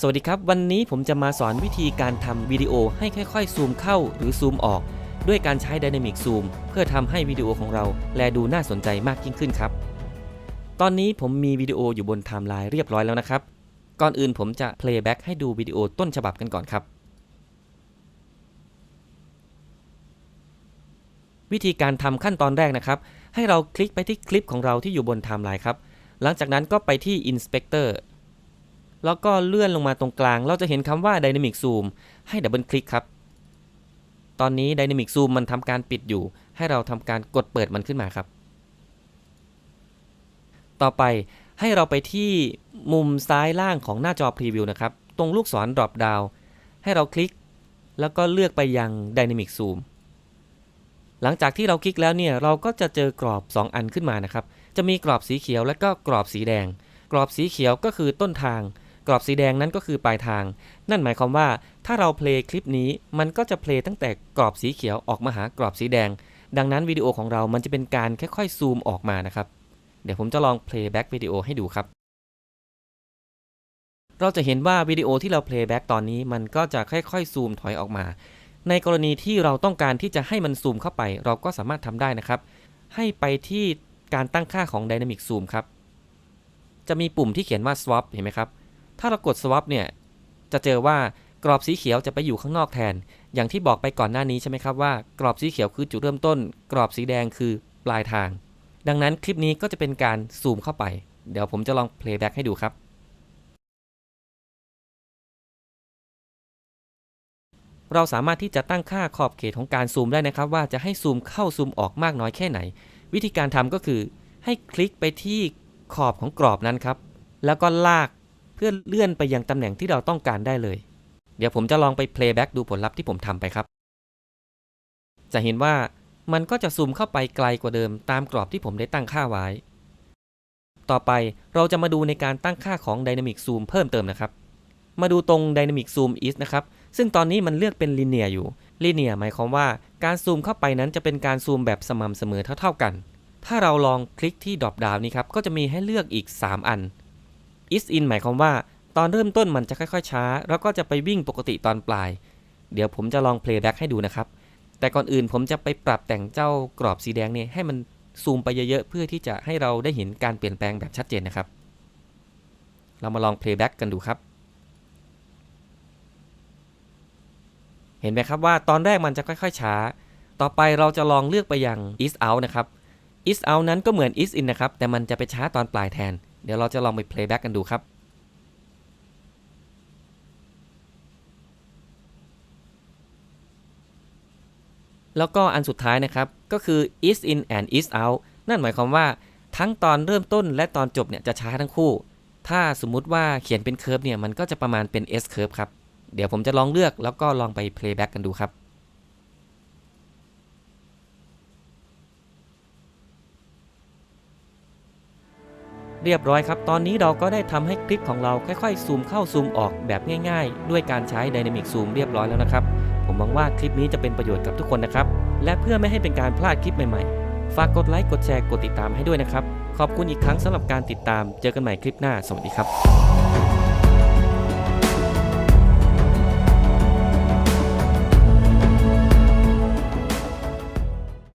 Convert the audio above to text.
สวัสดีครับ วันนี้ผมจะมาสอนวิธีการทำวิดีโอให้ค่อยๆ ซูมเข้าหรือซูมออก ด้วยการใช้ Dynamic Zoom เพื่อทำให้วิดีโอของเราแลดูน่าสนใจมากยิ่งขึ้นครับ ตอนนี้ผมมีวิดีโออยู่บนไทม์ไลน์เรียบร้อยแล้วนะครับ ก่อนอื่นผมจะ playback ให้ดูวิดีโอต้นฉบับกันก่อนครับ วิธีการทำขั้นตอนแรกนะครับ ให้เราคลิกไปที่คลิปของเราที่อยู่บนไทม์ไลน์ครับ หลังจากนั้นก็ไปที่ Inspector แล้วก็เลื่อนลงมาตรงกลาง เราจะเห็นคำว่า Dynamic Zoom ให้ดับเบิลคลิกครับ ตอนนี้ Dynamic Zoom มันทำการปิดอยู่ ให้เราทำการกดเปิดมันขึ้นมาครับ ต่อไปให้เราไปที่มุมซ้ายล่างของหน้าจอพรีวิวนะครับ ตรงลูกศร drop down ให้เราคลิก แล้วก็เลือกไปยัง Dynamic Zoom หลังจากที่เราคลิกแล้วเนี่ยเราก็จะเจอกรอบ 2 อันขึ้นมานะครับ จะมีกรอบสีเขียวและก็กรอบสีแดง กรอบสีเขียวก็คือต้นทาง กรอบสีแดงนั้นก็คือปลายทาง นั่นหมายความว่าถ้าเราเพลย์คลิปนี้มันก็จะเพลย์ตั้งแต่กรอบสีเขียวออกมาหากรอบสีแดง ดังนั้นวิดีโอของเรามันจะเป็นการค่อยๆซูมออกมานะครับ เดี๋ยวผมจะลองเพลย์แบ็กวิดีโอให้ดูครับ เราจะเห็นว่าวิดีโอที่เราเพลย์แบ็กตอนนี้มันก็จะค่อยๆซูมถอยออกมา ในกรณีที่เราต้องการที่จะให้มันซูมเข้าไป เราก็สามารถทำได้นะครับ ให้ไปที่การตั้งค่าของ Dynamic Zoom ครับ จะมีปุ่มที่เขียนว่า swap เห็นไหมครับ ถ้าเรากด swap เนี่ย จะเจอว่ากรอบสีเขียวจะไปอยู่ข้างนอกแทน อย่างที่บอกไปก่อนหน้านี้ใช่ไหมครับว่า กรอบสีเขียวคือจุดเริ่มต้น กรอบสีแดงคือปลายทาง ดังนั้นคลิปนี้ก็จะเป็นการซูมเข้าไป เดี๋ยวผมจะลอง playback ให้ดูครับ เราสามารถที่จะตั้งค่าขอบเขตของการซูมได้นะครับ ว่าจะให้ซูมเข้าซูมออกมากน้อยแค่ไหน วิธีการทำก็คือ ให้คลิกไปที่ขอบของกรอบนั้นครับ แล้วก็ลาก พื่อเลื่อนไปยังตำแหน่งที่เราต้องการได้เลย เดี๋ยวผมจะลองไป playback ดูผลลัพธ์ที่ผมทำไปครับ จะเห็นว่ามันก็จะซูมเข้าไปไกลกว่าเดิมตามกรอบที่ผมได้ตั้งค่าไว้ ต่อไปเราจะมาดูในการตั้งค่าของ Dynamic Zoom เพิ่มเติมนะครับ มาดูตรง Dynamic Zoom Is นะครับ ซึ่งตอนนี้มันเลือกเป็น Linear อยู่ Linear หมายความว่าการซูมเข้าไปนั้นจะเป็นการซูมแบบสม่ำเสมอเท่าๆกัน ถ้าเราลองคลิกที่ Drop Down นี้ครับ ก็จะมีให้เลือกอีก 3 อัน Is In หมายความว่า ตอนเริ่มต้นมันจะค่อยๆช้า แล้วก็จะไปวิ่งปกติตอนปลาย เดี๋ยวผมจะลอง Playback ให้ดูนะครับ แต่ก่อนอื่นผมจะไปปรับแต่งเจ้ากรอบสีแดงเนี่ยให้มันซูมไปเยอะๆ เพื่อที่จะให้เราได้เห็นการเปลี่ยนแปลงแบบชัดเจนนะครับ เรามาลอง Playback กันดูครับ เห็นไหมครับว่าตอนแรกมันจะค่อยๆช้า ต่อไปเราจะลองเลือกไปยัง is out นะครับ is out นั้นก็เหมือน is in นะครับ แต่มันจะไปช้าตอนปลายแทน เดี๋ยวเราจะลองไป playback กันดูครับแล้วก็อันสุดท้ายนะครับ ก็คือ is in and is out นั่นหมายความว่าทั้งตอนเริ่มต้นและตอนจบเนี่ยจะช้าทั้งคู่ ถ้าสมมุติว่าเขียนเป็นเค r ร์ฟเนี่ยมันก็จะประมาณเป็น S curve ครับ เดี๋ยวผมจะลองเลือกแล้วก็ลองไป playback กันดูครับ เรียบร้อยครับ ตอนนี้เราก็ได้ทำให้คลิปของเราค่อยๆ ซูมเข้าซูมออกแบบง่ายๆ ด้วยการใช้ Dynamic Zoom เรียบร้อยแล้วนะครับ ผมหวังว่าคลิปนี้จะเป็นประโยชน์กับทุกคนนะครับ และเพื่อไม่ให้เป็นการพลาดคลิปใหม่ๆ ฝากกดไลค์ กดแชร์ กดติดตามให้ด้วยนะครับ ขอบคุณอีกครั้งสำหรับการติดตาม เจอกันใหม่คลิปหน้า สวัสดีครับ